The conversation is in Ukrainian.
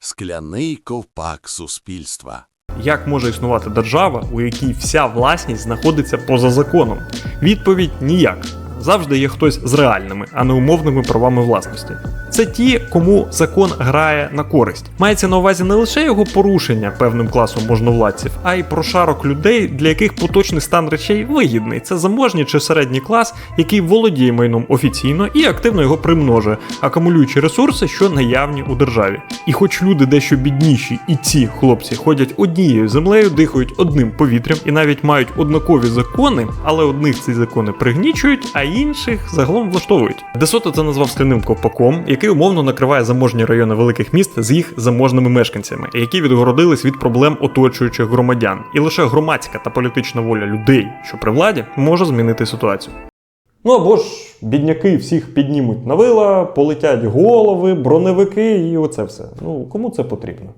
скляний ковпак суспільства. Як може існувати держава, у якій вся власність знаходиться поза законом? Відповідь ніяк. Завжди є хтось з реальними, а не умовними правами власності. Це ті, кому закон грає на користь. Мається на увазі не лише його порушення певним класом можновладців, а й прошарок людей, для яких поточний стан речей вигідний. Це заможній чи середній клас, який володіє майном офіційно і активно його примножує, акумулюючи ресурси, що наявні у державі. І хоч люди дещо бідніші, і ці хлопці ходять однією землею, дихають одним повітрям і навіть мають однакові закони, але одних ці закони пригнічують, а інших загалом влаштовують. Десото це назвав скляним ковпаком, який умовно накриває заможні райони великих міст з їх заможними мешканцями, які відгородились від проблем оточуючих громадян. І лише громадська та політична воля людей, що при владі, може змінити ситуацію. Ну або ж бідняки всіх піднімуть на вила, полетять голови, броневики і оце все. Ну кому це потрібно?